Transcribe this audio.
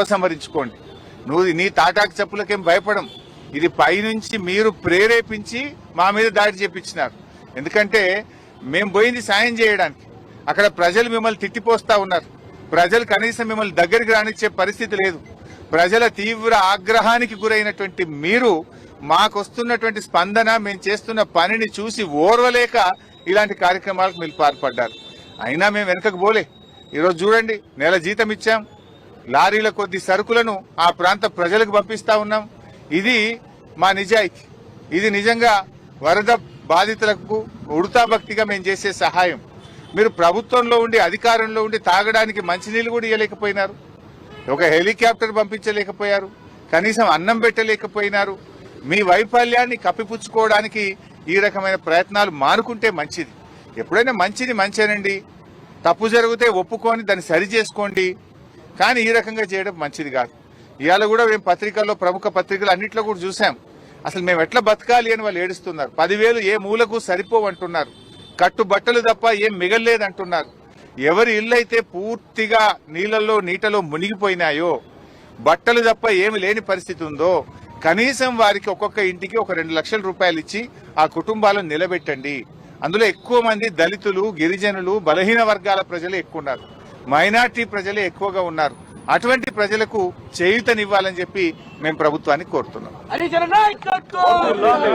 ఉపసంహరించుకోండి. నువ్వు నీ తాటాకు చెప్పులకేం భయపడం. ఇది పైనుంచి మీరు ప్రేరేపించి మా మీద దాడి చేపించినారు. ఎందుకంటే మేము పోయింది సాయం చేయడానికి. అక్కడ ప్రజలు మిమ్మల్ని తిట్టిపోస్తా ఉన్నారు. ప్రజలు కనీసం మిమ్మల్ని దగ్గరికి రానిచ్చే పరిస్థితి లేదు. ప్రజల తీవ్ర ఆగ్రహానికి గురైనటువంటి మీరు మాకొస్తున్నటువంటి స్పందన మేము చేస్తున్న పనిని చూసి ఓర్వలేక ఇలాంటి కార్యక్రమాలకు మీరు పాల్పడ్డారు. అయినా మేము వెనకకు పోలే. ఈరోజు చూడండి నెల జీతం ఇచ్చాం. లారీల కొద్ది సరుకులను ఆ ప్రాంత ప్రజలకు పంపిస్తా ఉన్నాం. ఇది మా నిజాయితీ. ఇది నిజంగా వరద బాధితులకు ఉడతా భక్తిగా మేము చేసే సహాయం. మీరు ప్రభుత్వంలో ఉండి అధికారంలో ఉండి తాగడానికి మంచినీళ్ళు కూడా ఇవ్వలేకపోయినారు ఒక హెలికాప్టర్ పంపించలేకపోయారు. కనీసం అన్నం పెట్టలేకపోయినారు. మీ వైఫల్యాన్ని కప్పిపుచ్చుకోవడానికి ఈ రకమైన ప్రయత్నాలు మానుకుంటే మంచిది. ఎప్పుడైనా మంచిది మంచేనండి. తప్పు జరిగితే ఒప్పుకొని దాన్ని సరి చేసుకోండి. కానీ ఈ రకంగా చేయడం మంచిది కాదు. ఇవాళ కూడా మేము పత్రికల్లో ప్రముఖ పత్రికలు అన్నిట్లో కూడా చూసాం. అసలు మేము ఎట్లా బతకాలి అని వాళ్ళు ఏడుస్తున్నారు. పదివేలు ఏ మూలకు సరిపోవంటున్నారు కట్టు బట్టలు తప్ప ఏం మిగల్లేదంటున్నారు ఎవరి ఇల్లు అయితే పూర్తిగా నీళ్ళల్లో నీటలో మునిగిపోయినాయో బట్టలు తప్ప ఏమి లేని పరిస్థితి ఉందో కనీసం వారికి ఒక్కొక్క ఇంటికి ఒక రెండు లక్షల రూపాయలు ఇచ్చి ఆ కుటుంబాలను నిలబెట్టండి. అందులో ఎక్కువ మంది దళితులు గిరిజనులు బలహీన వర్గాల ప్రజలు ఎక్కువ ఉన్నారు. మైనార్టీ ప్రజలే ఎక్కువగా ఉన్నారు. అటువంటి ప్రజలకు చేయూతనివ్వాలని చెప్పి మేము ప్రభుత్వాన్ని కోరుతున్నాం.